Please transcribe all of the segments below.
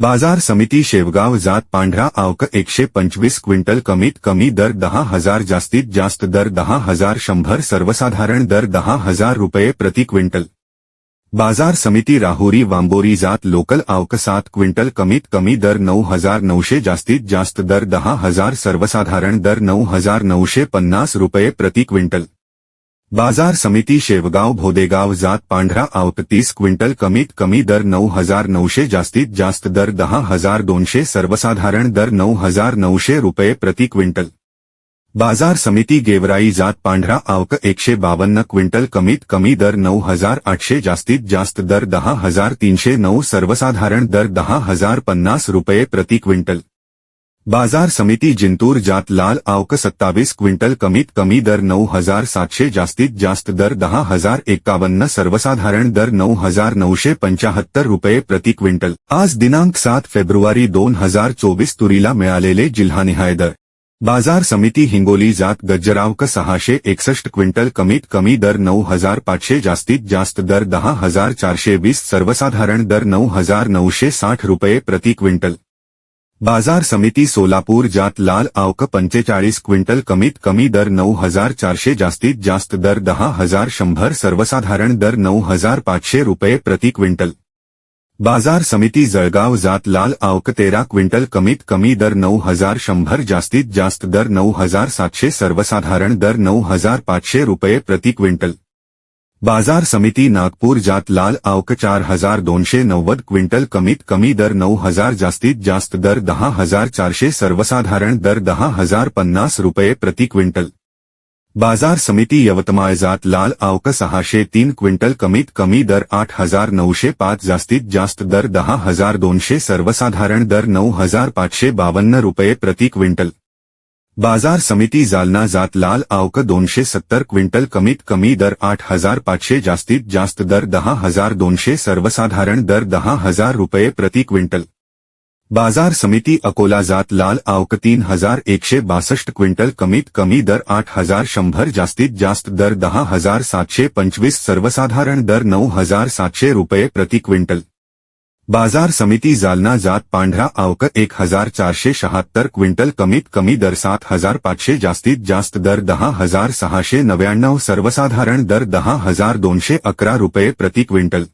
बाज़ार समिती शेवगाव जात पांढरा आवक एकशे पंचवीस क्विंटल कमीत कमी दर दहा हज़ार जास्तीत जास्त दर दहा हज़ार शंभर सर्वसाधारण दर दहा हज़ार रुपये प्रति क्विंटल. बाज़ार समिती राहुरी वांबोरी जात लोकल आवक सात क्विंटल कमीत कमी दर नऊ हज़ार नऊशे जास्तीत जास्त दर दहा हज़ार सर्वसाधारण दर नऊ हज़ार नऊशे पन्नास रुपये प्रति क्विंटल. बाज़ार समिती शेवगाव भोदेगाव जात पांढरा आवक तीस क्विंटल कमीत कमी दर नऊ हज़ार नऊशे जास्तीत जास्त दर दहा हज़ार दोनशे सर्वसाधारण दर नऊ हज़ार नऊशे रुपये प्रति क्विंटल. बाज़ार समिती गेवराई जात पांढरा आवक एकशे बावन्न क्विंटल कमीत कमी दर नऊ हज़ार आठशे जास्तीत जास्त दर दहा हज़ार तीनशे नऊ सर्वसाधारण दर दहा हज़ार पन्नास रुपये प्रति क्विंटल. बाजार समिती जिंतूर जात लाल आवक सत्तावीस क्विंटल कमीत कमी दर नऊ हजार सातशे जास्तीत जास्त दर दहा हजार एकावन्न सर्वसाधारण दर नऊ हजार नऊशे पंचाहत्तर रुपये प्रति क्विंटल. आज दिनांक सात फेब्रुवारी दोन हजार चोवीस तुरीला मिळालेले जिल्हानिहाय दर. बाजार समिती हिंगोली जात गज्जरावक सहाशे एकसष्ट क्विंटल कमीत कमी दर नऊ हजार पाचशे जास्तीत जास्त दर दहा हजार चारशे वीस सर्वसाधारण दर नऊ हजार नऊशे साठ रुपये प्रति क्विंटल. बाज़ार समिती सोलापूर जात लाल आवक पंचेचाळीस क्विंटल कमीत कमी दर नऊ हज़ार चारशे जास्तीत जास्त दर दहा हज़ार शंभर सर्वसाधारण दर नऊ हज़ार पाचशे रुपये प्रति क्विंटल. बाज़ार समिती जळगाव जात लाल आवक तेरा क्विंटल कमीत कमी दर नऊ हज़ार शंभर जास्तीत जास्त दर नऊ हज़ार सातशे सर्वसाधारण दर नऊ हज़ार पाचशे रुपये प्रति क्विंटल. बाज़ार समिती नागपूर जात लाल आवक चार हज़ार दोनशे नव्वद, क्विंटल कमीत कमी दर नऊ हज़ार, जास्तीत जास्त दर दहा हज़ार चारशे सर्वसाधारण दर दहा हज़ार पन्नास रुपये प्रति क्विंटल. बाज़ार समिती यवतमाळ जात लाल आवक सहाशे तीन, क्विंटल कमीत कमी दर आठ हज़ार नऊशे पाच, जास्तीत जास्त दर दहा हज़ार दोनशे सर्वसाधारण दर नऊ हज़ार पाचशे बावन्न रुपये प्रति क्विंटल. बाज़ार समिती जालना जात लाल आवक दोनशे सत्तर क्विंटल कमीत कमी दर आठ हज़ार पाचशे जास्तीत जास्त दर दहा हज़ार दोनशे सर्वसाधारण दर दहा हज़ार रुपये प्रति क्विंटल. बाज़ार समिती अकोला जात लाल आवक तीन हज़ार एकशे बासष्ट क्विंटल कमीत कमी दर आठ हज़ार शंभर जास्तीत जास्त दर दहा हज़ार सातशे पंचवीस सर्वसाधारण दर नऊ हज़ार सातशे रुपये प्रति क्विंटल. बाज़ार समिती जालना जात पांढरा आवक एक हज़ार चारशे शहात्तर क्विंटल कमीत कमी दर सात हज़ार पाचशे जास्तीत जास्त दर दहा हज़ार सहाशे नव्याण्णव सर्वसाधारण दर दहा हज़ार दोनशे अकरा रुपये प्रति क्विंटल.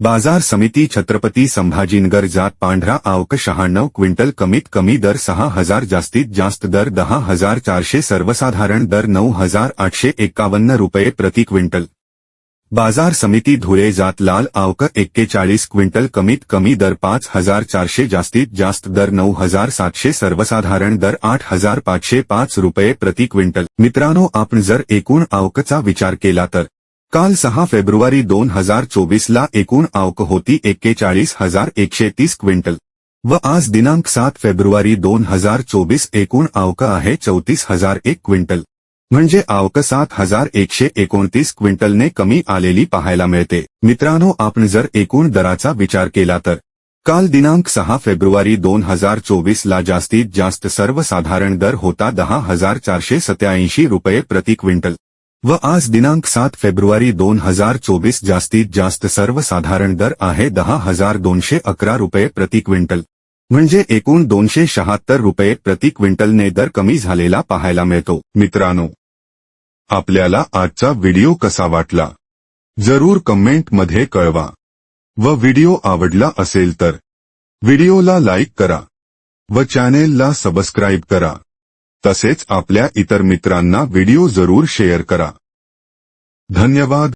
बाज़ार समिती छत्रपती संभाजीनगर जात पांढरा आवक शहाण्णव क्विंटल कमीत कमी दर सहा हज़ार जास्तीत जास्त दर दहा हज़ार चारशे सर्वसाधारण दर नऊ हज़ार आठशे एकावन्न रुपये प्रति क्विंटल. बाजार समिती धुळे जात लाल आवक एक्केचाळीस क्विंटल कमीत कमी दर पाच हजार चारशे जास्तीत जास्त दर नऊ हजार सातशे सर्वसाधारण दर आठ हजार पाचशे पाच रुपये प्रति क्विंटल. मित्रांनो आपण जर एकूण आवकचा विचार केला तर काल सहा फेब्रुवारी दोन हजार चोवीसला एकूण आवक होती एक्केचाळीस हजार एकशे तीस क्विंटल. व आज दिनांक सात फेब्रुवारी दोन हजार चोवीस एकूण आवक आहे चौतीस हजार एक क्विंटल. म्हणजे आवक सात हजार एकशे एकोणतीस क्विंटलने कमी आलेली पाहायला मिळते. मित्रांनो आपण जर एकूण दराचा विचार केला तर काल दिनांक सहा फेब्रुवारी दोन हजार चोवीसला जास्तीत जास्त सर्वसाधारण दर होता दहा हजार चारशे सत्याऐंशी रुपये प्रति क्विंटल. व आज दिनांक सात फेब्रुवारी दोन हजार चोवीस जास्तीत जास्त सर्वसाधारण दर आहे दहा हजार दोनशे अकरा रुपये प्रति क्विंटल. म्हणजे एकूण दोनशे शहात्तर रुपये प्रति क्विंटलने दर कमी झालेला पाहायला मिळतो. मित्रांनो आपल्याला आजचा व्हिडिओ कसा वाटला? जरूर कमेंटमध्ये कळवा. व व्हिडिओ आवडला असेल तर व्हिडिओला लाईक करा. व चॅनेलला सबस्क्राईब करा. तसेच आपल्या इतर मित्रांना व्हिडिओ जरूर शेअर करा. धन्यवाद.